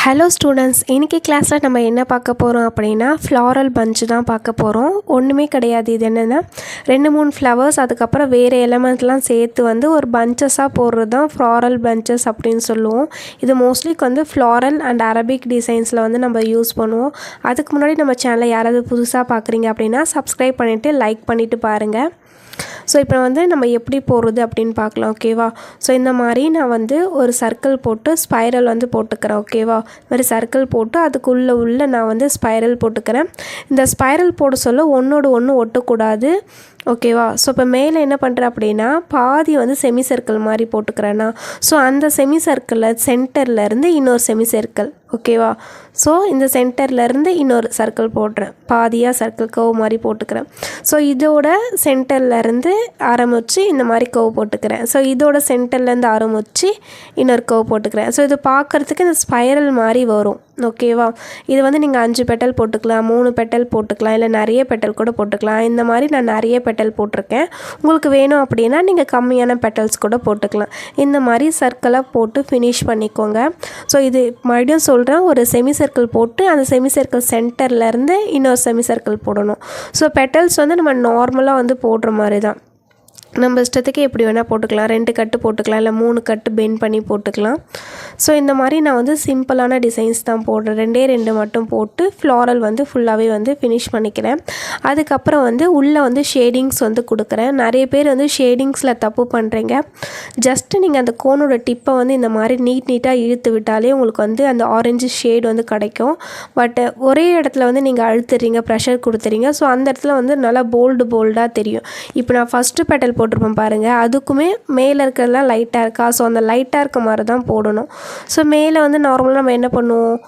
Hello students இன்றைக்கி கிளாஸில் நம்ம என்ன பார்க்க போகிறோம் அப்படின்னா ஃப்ளாரல் பஞ்சு தான் பார்க்க போகிறோம் ஒன்றுமே கிடையாது. இது என்னென்னா ரெண்டு மூணு ஃப்ளவர்ஸ் அதுக்கப்புறம் வேறு எலமெண்ட்லாம் சேர்த்து வந்து ஒரு பஞ்சஸாக போடுறது தான் ஃப்ளாரல் பஞ்சஸ் அப்படின்னு சொல்லுவோம். இது மோஸ்ட்லி வந்து ஃப்ளாரல் அண்ட் அரபிக் டிசைன்ஸில் வந்து நம்ம யூஸ் பண்ணுவோம். அதுக்கு முன்னாடி நம்ம சேனலை யாராவது புதுசாக பார்க்குறீங்க அப்படின்னா சப்ஸ்கிரைப் பண்ணிவிட்டு லைக் பண்ணிவிட்டு பாருங்கள் ஸோ இப்போ வந்து நம்ம எப்படி போடுறது அப்படின்னு பார்க்கலாம் ஓகேவா ஸோ இந்த மாதிரி நான் வந்து ஒரு சர்க்கிள் போட்டு ஸ்பைரல் வந்து போட்டுக்கிறேன் ஓகேவா இந்த மாதிரி சர்க்கிள் போட்டு அதுக்குள்ளே உள்ள நான் வந்து ஸ்பைரல் போட்டுக்கிறேன். இந்த ஸ்பைரல் போட சொல்ல ஒன்றோடு ஒன்று ஒட்டக்கூடாது. ஓகேவா ஸோ இப்போ மேலே என்ன பண்ணுறேன் அப்படின்னா பாதி வந்து செமி சர்க்கிள் மாதிரி போட்டுக்கிறேன்னா ஸோ அந்த செமி சர்க்கிளில் சென்டர்லேருந்து இன்னொரு செமி சர்க்கிள் ஓகேவா ஸோ இந்த சென்டர்லேருந்து இன்னொரு சர்க்கிள் போடுறேன். பாதியாக சர்க்கிள் கவு மாதிரி போட்டுக்கிறேன். ஸோ இதோட சென்டர்லேருந்து ஆரம்பித்து இந்த மாதிரி கவு போட்டுக்கிறேன். ஸோ இதோட சென்டர்லேருந்து ஆரம்பித்து இன்னொரு கவு போட்டுக்கிறேன். ஸோ இது பார்க்குறதுக்கு இந்த ஸ்பைரல் மாதிரி வரும். ஓகேவா இது வந்து நீங்கள் அஞ்சு பெட்டல் போட்டுக்கலாம் மூணு பெட்டல் போட்டுக்கலாம் இல்லை நிறைய பெட்டல் கூட போட்டுக்கலாம். இந்த மாதிரி நான் நிறைய பெட்டல் போட்டிருக்கேன். உங்களுக்கு வேணும் அப்படின்னா நீங்கள் கம்மியான பெட்டல்ஸ் கூட போட்டுக்கலாம். இந்த மாதிரி சர்க்கிளாக போட்டு ஃபினிஷ் பண்ணிக்கோங்க. ஸோ இது மறுபடியும் சொல்கிறேன் ஒரு செமி சர்க்கிள் போட்டு அந்த செமி சர்க்கிள் சென்டர்லேருந்து இன்னொரு செமி சர்க்கிள் போடணும். ஸோ பெட்டல்ஸ் வந்து நம்ம நார்மலாக வந்து போடுற மாதிரி தான். நம்ம இஷ்டத்துக்கு எப்படி வேணால் போட்டுக்கலாம். ரெண்டு கட்டு போட்டுக்கலாம். இல்லை மூணு கட்டு பெண்ட் பண்ணி போட்டுக்கலாம். ஸோ இந்த மாதிரி நான் வந்து சிம்பிளான டிசைன்ஸ் தான் போடுறேன். ரெண்டே ரெண்டு மட்டும் போட்டு ஃப்ளாரல் வந்து ஃபுல்லாகவே வந்து ஃபினிஷ் பண்ணிக்கிறேன். அதுக்கப்புறம் வந்து உள்ளே வந்து ஷேடிங்ஸ் வந்து கொடுக்குறேன். நிறைய பேர் வந்து ஷேடிங்ஸில் தப்பு பண்ணுறீங்க ஜஸ்ட்டு நீங்கள் அந்த கோனோட டிப்பை வந்து இந்த மாதிரி நீட் நீட்டாக இழுத்து விட்டாலே உங்களுக்கு வந்து அந்த ஆரஞ்சு ஷேட் வந்து கிடைக்கும். பட் ஒரே இடத்துல வந்து நீங்கள் அழுத்துறீங்க ப்ரெஷர் கொடுத்துறீங்க. ஸோ அந்த இடத்துல வந்து நல்லா போல்டு போல்டாக தெரியும். இப்போ நான் ஃபஸ்ட்டு பெட்டல் போட்டிருப்பேன் பாருங்கள் அதுக்குமே மேலே இருக்கிறதுலாம் லைட்டாக இருக்கா? ஸோ அந்த லைட்டாக இருக்க மாதிரி தான் போடணும். ஸோ மேலே வந்து நார்மலாக நம்ம என்ன பண்ணுவோம்?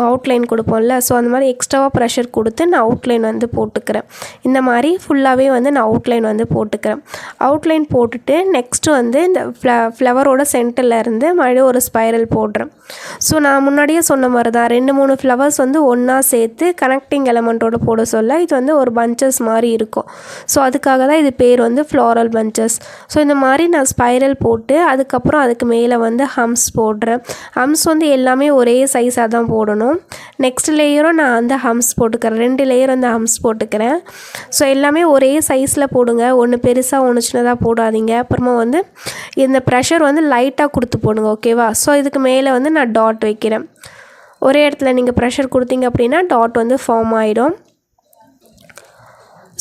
அவுட்லைன் கொடுப்போம்ல. ஸோ அந்த மாதிரி எக்ஸ்ட்ராவாக ப்ரெஷர் கொடுத்து நான் அவுட்லைன் வந்து போட்டுக்கிறேன். இந்த மாதிரி ஃபுல்லாகவே வந்து நான் அவுட்லைன் வந்து போட்டுக்கிறேன். அவுட்லைன் போட்டுட்டு நெக்ஸ்ட்டு வந்து இந்த ஃப்ள ஃப்ளவரோட சென்டரில் இருந்து மறுபடியும் ஒரு ஸ்பைரல் போடுறேன். ஸோ நான் முன்னாடியே சொன்ன மாதிரி தான் ரெண்டு மூணு ஃப்ளவர்ஸ் வந்து ஒன்றா சேர்த்து கனெக்டிங் எலமெண்ட்டோட போட சொல்ல இது வந்து ஒரு பஞ்சஸ் மாதிரி இருக்கும். ஸோ அதுக்காக தான் இது பேர் வந்து ஃப்ளோரல் பஞ்சஸ் ஸோ இந்த மாதிரி நான் ஸ்பைரல் போட்டு அதுக்கப்புறம் அதுக்கு மேலே வந்து ஹம்ஸ் போடுறேன். ஹம்ஸ் வந்து எல்லாமே ஒரே சைஸாக தான் போடணும். நெக்ஸ்ட் லேயரும் நான் அந்த ஹம்ஸ் போட்டுக்கிறேன். ரெண்டு லேயர் அந்த ஹம்ஸ் போட்டுக்கிறேன். ஸோ எல்லாமே ஒரே சைஸில் போடுங்க. ஒன்று பெருசாக ஒன்று சின்னதாக போடாதீங்க. அப்புறமா வந்து இந்த ப்ரெஷர் வந்து லைட்டாக கொடுத்து போடுங்க ஓகேவா ஸோ இதுக்கு மேலே வந்து நான் டாட் வைக்கிறேன். ஒரே இடத்துல நீங்கள் ப்ரெஷர் கொடுத்தீங்க அப்படின்னா டாட் வந்து ஃபார்ம் ஆகிடும்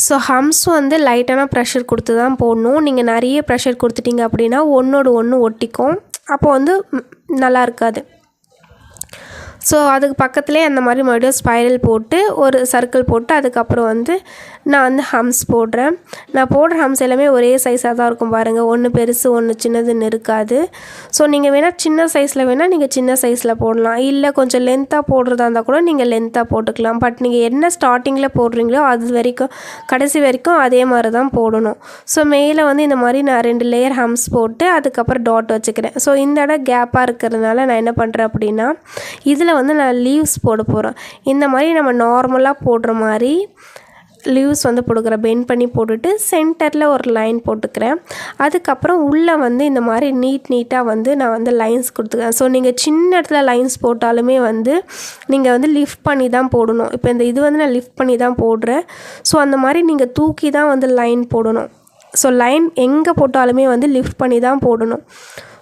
ஸோ ஹம்ஸ் வந்து லைட்டான ப்ரெஷர் கொடுத்து தான் போடணும். நீங்கள் நிறைய ப்ரெஷர் கொடுத்துட்டீங்க அப்படின்னா ஒன்றோடு ஒன்று ஒட்டிக்கும். அப்போ வந்து நல்லா இருக்காது. ஸோ அதுக்கு பக்கத்துலேயே அந்த மாதிரி மறுபடியும் ஸ்பைரல் போட்டு ஒரு சர்க்கிள் போட்டு அதுக்கப்புறம் வந்து நான் வந்து ஹம்ஸ் போடுறேன். நான் போடுற ஹம்ஸ் எல்லாமே ஒரே சைஸாக தான் இருக்கும் பாருங்கள் ஒன்று பெருசு ஒன்று சின்னதுன்னு இருக்காது ஸோ நீங்கள் வேணால் சின்ன சைஸில் வேணால் நீங்கள் சின்ன சைஸில் போடலாம். இல்லை கொஞ்சம் லென்த்தாக போடுறதா இருந்தால் கூட நீங்கள் லென்த்தாக போட்டுக்கலாம். பட் நீங்கள் என்ன ஸ்டார்டிங்கில் போடுறீங்களோ அது வரைக்கும் கடைசி வரைக்கும் அதே மாதிரி தான் போடணும். ஸோ மேலே வந்து இந்த மாதிரி நான் ரெண்டு லேயர் ஹம்ஸ் போட்டு அதுக்கப்புறம் டாட் வச்சுக்கிறேன். ஸோ இந்த இடம் கேப்பாக இருக்கிறதுனால நான் என்ன பண்ணுறேன் அப்படின்னா இதில் வந்து நான் லீவ்ஸ் போட போகிறேன் இந்த மாதிரி நம்ம நார்மலாக போடுற மாதிரி லீவ்ஸ் வந்து போட்டுக்கிறேன் பெண்ட் பண்ணி போட்டுட்டு சென்டரில் ஒரு லைன் போட்டுக்கிறேன். அதுக்கப்புறம் உள்ளே வந்து இந்த மாதிரி நீட் நீட்டாக வந்து நான் வந்து லைன்ஸ் கொடுத்துக்கிறேன். ஸோ நீங்கள் சின்ன இடத்துல லைன்ஸ் போட்டாலுமே வந்து நீங்கள் வந்து லிஃப்ட் பண்ணி தான் போடணும். இப்போ இந்த இது வந்து நான் லிஃப்ட் பண்ணி தான் போடுறேன். ஸோ அந்த மாதிரி நீங்கள் தூக்கி தான் வந்து லைன் போடணும். ஸோ லைன் எங்கே போட்டாலுமே வந்து லிஃப்ட் பண்ணி தான் போடணும்.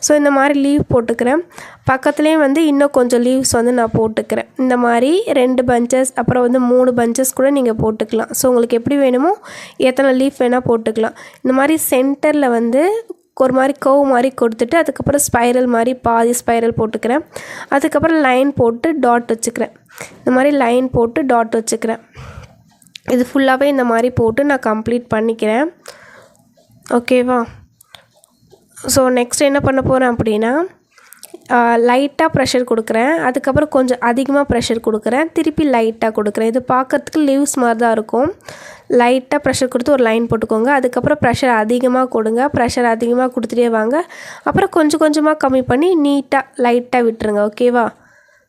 ஸோ இந்த மாதிரி லீவ் போட்டுக்கிறேன். பக்கத்துலேயே வந்து இன்னும் கொஞ்சம் லீவ்ஸ் வந்து நான் போட்டுக்கிறேன். இந்த மாதிரி ரெண்டு பஞ்சஸ் அப்புறம் வந்து மூணு பஞ்சஸ் கூட நீங்கள் போட்டுக்கலாம். ஸோ உங்களுக்கு எப்படி வேணுமோ எத்தனை லீஃப் வேணால் போட்டுக்கலாம். இந்த மாதிரி சென்டரில் வந்து ஒரு மாதிரி கவ் மாதிரி கொடுத்துட்டு அதுக்கப்புறம் ஸ்பைரல் மாதிரி பாதி ஸ்பைரல் போட்டுக்கிறேன். அதுக்கப்புறம் லைன் போட்டு டாட் வச்சுக்கிறேன். இந்த மாதிரி லைன் போட்டு டாட் வச்சுக்கிறேன். இது ஃபுல்லாகவே இந்த மாதிரி போட்டு நான் கம்ப்ளீட் பண்ணிக்கிறேன். ஓகேவா ஸோ நெக்ஸ்ட் என்ன பண்ண போகிறேன் அப்படின்னா லைட்டாக ப்ரெஷர் கொடுக்குறேன். அதுக்கப்புறம் கொஞ்சம் அதிகமாக ப்ரெஷர் கொடுக்குறேன். திருப்பி லைட்டாக கொடுக்குறேன். இது பார்க்கறதுக்கு லீவ்ஸ் மாதிரி தான் இருக்கும். லைட்டாக ப்ரெஷர் கொடுத்து ஒரு லைன் போட்டுக்கோங்க. அதுக்கப்புறம் ப்ரெஷர் அதிகமாக கொடுங்க. ப்ரெஷர் அதிகமாக கொடுத்துட்டே வாங்க. அப்புறம் கொஞ்சம் கொஞ்சமாக கம்மி பண்ணி நீட்டாக லைட்டாக விட்டுருங்க. ஓகேவா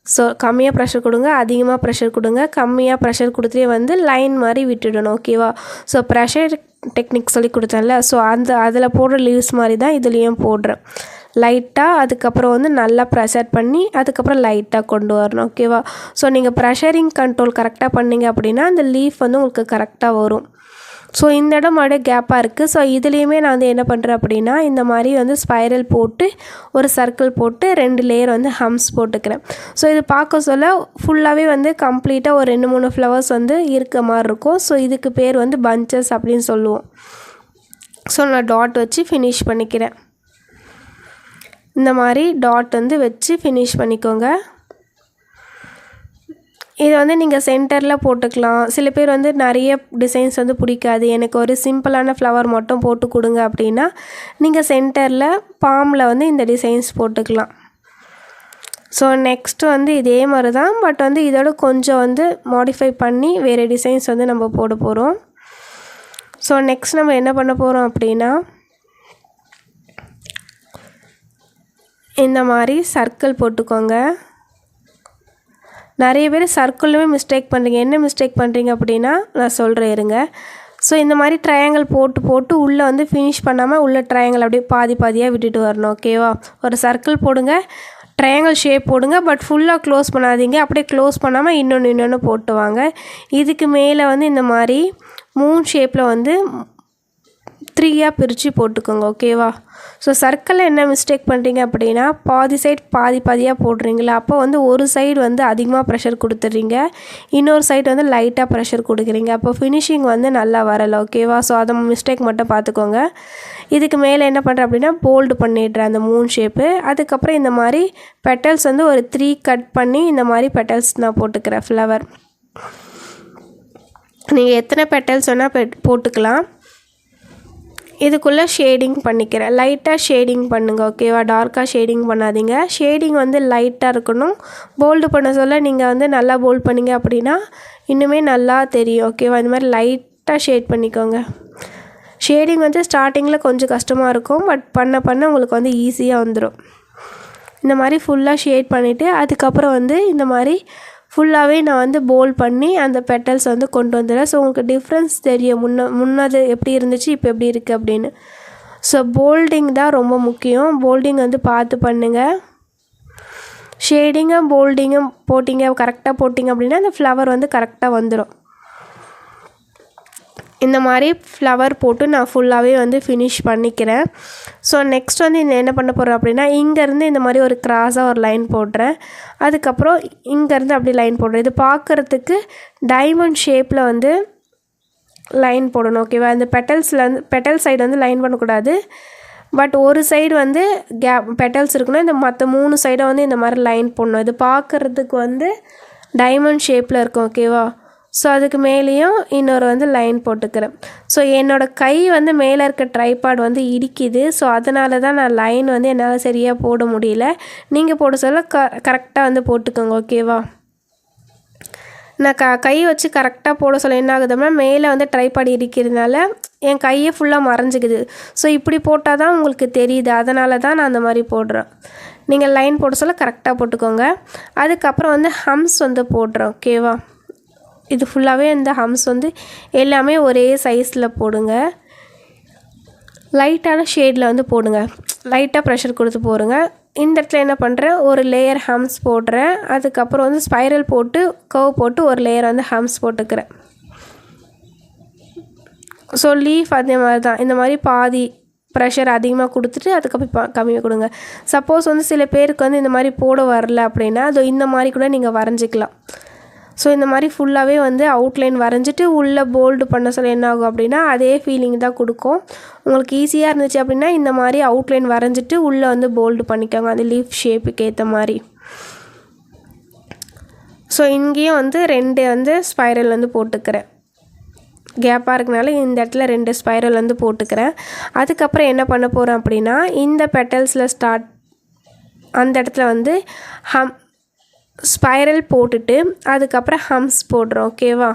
ஸோ கம்மியாக ப்ரெஷர் கொடுங்க அதிகமாக ப்ரெஷர் கொடுங்க. கம்மியாக ப்ரெஷர் கொடுத்துட்டே வந்து லைன் மாதிரி விட்டுடணும் ஓகேவா ஸோ ப்ரெஷர் டெக்னிக் சொல்லி கொடுத்தேன்ல ஸோ அந்த அதில் போடுற லீவ்ஸ் மாதிரி தான் இதுலேயும் போடுறேன். லைட்டாக அதுக்கப்புறம் வந்து நல்லா ப்ரெஷர் பண்ணி அதுக்கப்புறம் லைட்டாக கொண்டு வரணும் ஓகேவா ஸோ நீங்கள் ப்ரெஷரிங் கண்ட்ரோல் கரெக்டாக பண்ணீங்க அப்படின்னா அந்த லீஃப் வந்து உங்களுக்கு கரெக்டாக வரும். ஸோ இந்த இடம் மறுபடியும் கேப்பாக இருக்குது ஸோ இதுலேயுமே நான் வந்து என்ன பண்ணுறேன் அப்படின்னா இந்த மாதிரி வந்து ஸ்பைரல் போட்டு ஒரு சர்க்கிள் போட்டு ரெண்டு லேயர் வந்து ஹம்ஸ் போட்டுக்கிறேன். ஸோ இது பார்க்க சொல்ல ஃபுல்லாகவே வந்து கம்ப்ளீட்டாக ஒரு ரெண்டு மூணு ஃப்ளவர்ஸ் வந்து இருக்க மாதிரி இருக்கும். ஸோ இதுக்கு பேர் வந்து பஞ்சஸ் அப்படின்னு சொல்லுவோம். ஸோ நான் டாட் வச்சு ஃபினிஷ் பண்ணிக்கிறேன். இந்த மாதிரி டாட் வந்து வச்சு ஃபினிஷ் பண்ணிக்கோங்க. இதை வந்து நீங்கள் சென்டரில் போட்டுக்கலாம். சில பேர் வந்து நிறைய டிசைன்ஸ் வந்து பிடிக்காது. எனக்கு ஒரு சிம்பிளான ஃப்ளவர் மட்டும் போட்டு கொடுங்க அப்படின்னா நீங்கள் சென்டரில் பாமில் வந்து இந்த டிசைன்ஸ் போட்டுக்கலாம். ஸோ நெக்ஸ்ட்டு வந்து இதே மாதிரி தான் பட் வந்து இதோட கொஞ்சம் வந்து மாடிஃபை பண்ணி வேறு டிசைன்ஸ் வந்து நம்ம போட போகிறோம் ஸோ நெக்ஸ்ட் நம்ம என்ன பண்ண போகிறோம் அப்படின்னா இந்த மாதிரி சர்க்கிள் போட்டுக்கோங்க. நிறைய பேர் சர்க்கிளுமே மிஸ்டேக் பண்ணுறீங்க என்ன மிஸ்டேக் பண்ணுறீங்க அப்படின்னா நான் சொல்கிறேன் இருங்க. ஸோ இந்த மாதிரி ட்ரையாங்கிள் போட்டு போட்டு உள்ளே வந்து ஃபினிஷ் பண்ணாமல் உள்ளே ட்ரையாங்கிள் அப்படியே பாதி பாதியாக விட்டுட்டு வரணும் ஓகேவா ஒரு சர்க்கிள் போடுங்க ட்ரையாங்கிள் ஷேப் போடுங்க பட் ஃபுல்லாக க்ளோஸ் பண்ணாதீங்க. அப்படியே க்ளோஸ் பண்ணாமல் இன்னொன்று இன்னொன்று போட்டு வாங்க. இதுக்கு மேலே வந்து இந்த மாதிரி மூன் ஷேப்பில் வந்து த்ரீயாக பிரித்து போட்டுக்கோங்க ஓகேவா ஸோ சர்க்கிளில் என்ன மிஸ்டேக் பண்ணுறீங்க அப்படின்னா பாதி சைடு பாதி பாதியாக போடுறீங்களா? அப்போ வந்து ஒரு சைடு வந்து அதிகமாக ப்ரெஷர் கொடுத்துட்றீங்க. இன்னொரு சைடு வந்து லைட்டாக ப்ரெஷர் கொடுக்குறீங்க. அப்போ ஃபினிஷிங் வந்து நல்லா வரலை ஓகேவா ஸோ அதை மிஸ்டேக் மட்டும் பார்த்துக்கோங்க. இதுக்கு மேலே என்ன பண்ணுறேன் அப்படின்னா போல்டு பண்ணிடுறேன் அந்த மூன் ஷேப்பு அதுக்கப்புறம் இந்த மாதிரி பெட்டல்ஸ் வந்து ஒரு த்ரீ கட் பண்ணி இந்த மாதிரி பெட்டல்ஸ் நான் போட்டுக்கிறேன் ஃப்ளவர் நீங்கள் எத்தனை பெட்டல்ஸ் வேணால் பெட் போட்டுக்கலாம். இதுக்குள்ளே ஷேடிங் பண்ணிக்கிறேன். லைட்டாக ஷேடிங் பண்ணுங்கள் ஓகேவா டார்க்காக ஷேடிங் பண்ணாதீங்க. ஷேடிங் வந்து லைட்டாக இருக்கணும். போல்டு பண்ண சொல்ல நீங்கள் வந்து நல்லா போல்ட் பண்ணீங்க அப்படின்னா இன்னுமே நல்லா தெரியும் ஓகேவா இந்த மாதிரி லைட்டாக ஷேட் பண்ணிக்கோங்க. ஷேடிங் வந்து ஸ்டார்டிங்கில் கொஞ்சம் கஷ்டமாக இருக்கும் பட் பண்ண பண்ண உங்களுக்கு வந்து ஈஸியாக வந்துடும் இந்த மாதிரி ஃபுல்லாக ஷேட் பண்ணிவிட்டு அதுக்கப்புறம் வந்து இந்த மாதிரி ஃபுல்லாகவே நான் வந்து போல் பண்ணி அந்த பெட்டல்ஸ் வந்து கொண்டு வந்துடுறேன். ஸோ உங்களுக்கு டிஃப்ரென்ஸ் தெரியும். முன்ன முன்னது எப்படி இருந்துச்சு இப்போ எப்படி இருக்குது அப்படின்னு. ஸோ போல்டிங் தான் ரொம்ப முக்கியம். போல்டிங் வந்து பார்த்து பண்ணுங்கள் ஷேடிங்கும் போல்டிங்கும் போட்டிங்க கரெக்டாக போட்டிங்க அப்படின்னா அந்த ஃப்ளவர் வந்து கரெக்டாக வந்துடும் இந்த மாதிரி ஃப்ளவர் போட்டு நான் ஃபுல்லாகவே வந்து ஃபினிஷ் பண்ணிக்கிறேன். ஸோ நெக்ஸ்ட் வந்து இந்த என்ன பண்ண போகிறேன் அப்படின்னா இங்கேருந்து இந்த மாதிரி ஒரு கிராஸாக ஒரு லைன் போடுறேன். அதுக்கப்புறம் இங்கேருந்து அப்படி லைன் போடுறேன். இது பார்க்குறதுக்கு டைமண்ட் ஷேப்பில் வந்து லைன் போடணும் ஓகேவா இந்த பெட்டல்ஸில் வந்து பெட்டல் சைடு வந்து லைன் பண்ணக்கூடாது. பட் ஒரு சைடு வந்து கேப் பெட்டல்ஸ் இருக்குன்னா இந்த மற்ற மூணு சைடை வந்து இந்த மாதிரி லைன் போடணும். இது பார்க்குறதுக்கு வந்து டைமண்ட் ஷேப்பில் இருக்கும் ஓகேவா ஸோ அதுக்கு மேலேயும் இன்னொரு வந்து லைன் போட்டுக்கிறேன். ஸோ என்னோடய கை வந்து மேலே இருக்க ட்ரைபாட் வந்து இடிக்குது. ஸோ அதனால தான் நான் லைன் வந்து என்னால் சரியாக போட முடியல. நீங்கள் போட சொல்ல க கரெக்டாக வந்து போட்டுக்கோங்க ஓகேவா நான் க கை வச்சு கரெக்டாக போட சொல்ல என்ன ஆகுதுன்னா மேலே வந்து ட்ரைபாட் இருக்கிறதுனால என் கையை ஃபுல்லாக மறைஞ்சிக்குது. ஸோ இப்படி போட்டால் தான் உங்களுக்கு தெரியுது. அதனால தான் நான் அந்த மாதிரி போடுறேன். நீங்கள் லைன் போட சொல்ல கரெக்டாக போட்டுக்கோங்க. அதுக்கப்புறம் வந்து ஹம்ஸ் வந்து போடுறோம் ஓகேவா இது ஃபுல்லாகவே இந்த ஹம்ஸ் வந்து எல்லாமே ஒரே சைஸில் போடுங்க. லைட்டான ஷேடில் வந்து போடுங்க. லைட்டாக ப்ரெஷர் கொடுத்து போடுங்க. இந்த இடத்துல என்ன பண்ணுறேன் ஒரு லேயர் ஹம்ஸ் போடுறேன். அதுக்கப்புறம் வந்து ஸ்பைரல் போட்டு கவ் போட்டு ஒரு லேயர் வந்து ஹம்ஸ் போட்டுக்கிறேன். ஸோ லீஃப் அதே மாதிரி தான் இந்த மாதிரி பாதி ப்ரெஷர் அதிகமாக கொடுத்துட்டு அதுக்கப்புறம் கம்மியாக கொடுங்க. சப்போஸ் வந்து சில பேருக்கு வந்து இந்த மாதிரி போட வரல அப்படின்னா அது இந்த மாதிரி கூட நீங்கள் வரைஞ்சிக்கலாம். ஸோ இந்த மாதிரி ஃபுல்லாகவே வந்து அவுட்லைன் வரைஞ்சிட்டு உள்ளே போல்டு பண்ண சொல்ல என்ன ஆகும் அப்படின்னா அதே ஃபீலிங் தான் கொடுக்கும். உங்களுக்கு ஈஸியாக இருந்துச்சு அப்படின்னா இந்த மாதிரி அவுட்லைன் வரைஞ்சிட்டு உள்ளே வந்து போல்டு பண்ணிக்கோங்க. அந்த லீஃப் ஷேப்புக்கு ஏற்ற மாதிரி. ஸோ இங்கேயும் வந்து ரெண்டு வந்து ஸ்பைரல் வந்து போட்டுக்கிறேன். கேப்பாக இருக்கனால இந்த இடத்துல ரெண்டு ஸ்பைரல் வந்து போட்டுக்கிறேன். அதுக்கப்புறம் என்ன பண்ண போகிறேன் அப்படின்னா இந்த பெட்டல்ஸில் ஸ்டார்ட் அந்த இடத்துல வந்து ஹம் ஸ்பைரல் போட்டுட்டு அதுக்கப்புறம் ஹம்ஸ் போடுறோம் ஓகேவா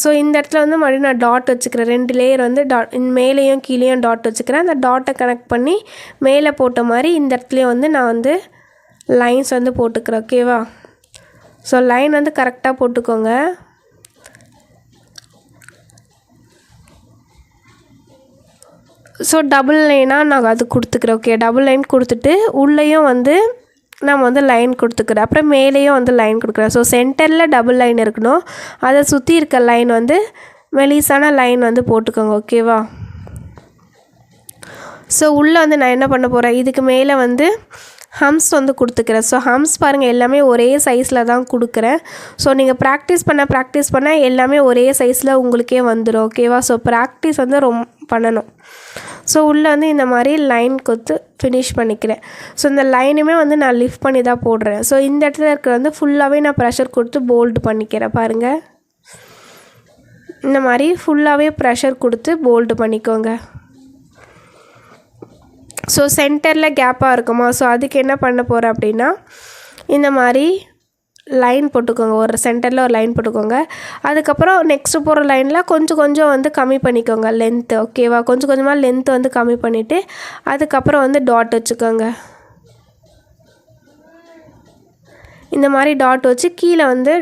ஸோ இந்த இடத்துல வந்து மறுபடியும் நான் டாட் வச்சுக்கிறேன். ரெண்டு லேயர் வந்து டாட் மேலேயும் கீழேயும் டாட் வச்சுக்கிறேன். அந்த டாட்டை கனெக்ட் பண்ணி மேலே போட்ட மாதிரி இந்த இடத்துலையும் வந்து நான் வந்து லைன்ஸ் வந்து போட்டுக்கிறேன் ஓகேவா ஸோ லைன் வந்து கரெக்டாக போட்டுக்கோங்க. ஸோ டபுள் லைனாக நான் அது கொடுத்துக்கிறேன் ஓகே டபுள் லைன் கொடுத்துட்டு உள்ளேயும் வந்து நம்ம வந்து லைன் கொடுத்துக்கிறோம் அப்புறம் மேலேயும் வந்து லைன் கொடுக்குறேன் ஸோ சென்டரில் டபுள் லைன் இருக்கணும். அதை சுற்றி இருக்க லைன் வந்து மெலிசான லைன் வந்து போட்டுக்கோங்க ஓகேவா ஸோ உள்ளே வந்து நான் என்ன பண்ண போகிறேன் இதுக்கு மேலே வந்து ஹம்ஸ் வந்து கொடுத்துக்கிறேன். ஸோ ஹம்ஸ் பாருங்கள் எல்லாமே ஒரே சைஸில் தான் கொடுக்குறேன். ஸோ நீங்கள் ப்ராக்டிஸ் பண்ண ப்ராக்டிஸ் பண்ணால் எல்லாமே ஒரே சைஸில் உங்களுக்கே வந்துடும் ஓகேவா ஸோ ப்ராக்டிஸ் வந்து ரொம்ப பண்ணணும். ஸோ உள்ளே வந்து இந்த மாதிரி லைன் கொடுத்து ஃபினிஷ் பண்ணிக்கிறேன். ஸோ இந்த லைனுமே வந்து நான் லிஃப்ட் பண்ணி தான் போடுறேன். ஸோ இந்த இடத்துல இருக்கிற வந்து ஃபுல்லாகவே நான் ப்ரெஷர் கொடுத்து போல்டு பண்ணிக்கிறேன் பாருங்கள் இந்த மாதிரி ஃபுல்லாகவே ப்ரெஷர் கொடுத்து போல்டு பண்ணிக்கோங்க. ஸோ சென்டரில் கேப்பாக இருக்குமா? ஸோ அதுக்கு என்ன பண்ண போகிறேன் அப்படின்னா இந்த மாதிரி லைன் போட்டுக்கோங்க. ஒரு சென்டரில் ஒரு லைன் போட்டுக்கோங்க. அதுக்கப்புறம் நெக்ஸ்ட்டு போகிற லைனில் கொஞ்சம் கொஞ்சம் வந்து கம்மி பண்ணிக்கோங்க. லென்த்து ஓகேவா கொஞ்சம் கொஞ்சமாக லென்த்து வந்து கம்மி பண்ணிவிட்டு அதுக்கப்புறம் வந்து டாட் வச்சுக்கோங்க. இந்த மாதிரி டாட் வச்சு கீழே வந்து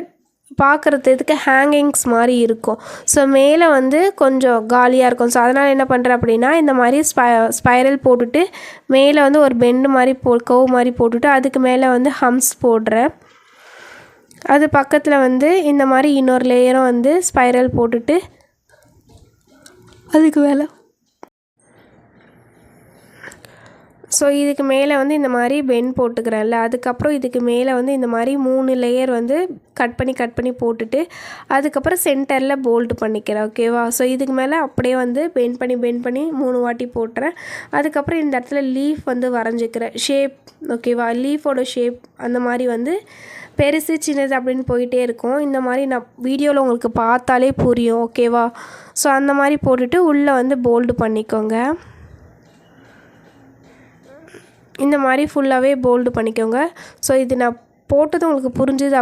பார்க்குறதுக்கு ஹேங்கிங்ஸ் மாதிரி இருக்கும். ஸோ மேலே வந்து கொஞ்சம் காலியாக இருக்கும். ஸோ அதனால் என்ன பண்ணுறேன் அப்படின்னா இந்த மாதிரி ஸ்பை ஸ்பைரல் போட்டுட்டு மேலே வந்து ஒரு பெண்டு மாதிரி போ கவு மாதிரி போட்டுட்டு அதுக்கு மேலே வந்து ஹம்ஸ் போடுறேன். அது பக்கத்தில் வந்து இந்த மாதிரி இன்னொரு லேயரும் வந்து ஸ்பைரல் போட்டுட்டு அதுக்கு மேலே. ஸோ இதுக்கு மேலே வந்து இந்த மாதிரி பென் போட்டுக்கிறேன்ல அதுக்கப்புறம் இதுக்கு மேலே வந்து இந்த மாதிரி மூணு லேயர் வந்து கட் பண்ணி கட் பண்ணி போட்டுட்டு அதுக்கப்புறம் சென்டரில் போல்ட் பண்ணிக்கிறேன் ஓகேவா ஸோ இதுக்கு மேலே அப்படியே வந்து பெண்ட் பண்ணி பெண்ட் பண்ணி மூணு வாட்டி போட்டுறேன். அதுக்கப்புறம் இந்த இடத்துல லீஃப் வந்து வரைஞ்சிக்கிறேன். ஷேப் ஓகேவா லீஃபோட ஷேப் அந்த மாதிரி வந்து பெருசு சின்னது அப்படின்னு போயிட்டே இருக்கும். இந்த மாதிரி நான் வீடியோவில் உங்களுக்கு பார்த்தாலே புரியும் ஓகேவா ஸோ அந்த மாதிரி போட்டுட்டு உள்ளே வந்து போல்டு பண்ணிக்கோங்க. இந்த மாதிரி ஃபுல்லாகவே போல்டு பண்ணிக்கோங்க. ஸோ இது நான் போட்டது உங்களுக்கு புரிஞ்சுது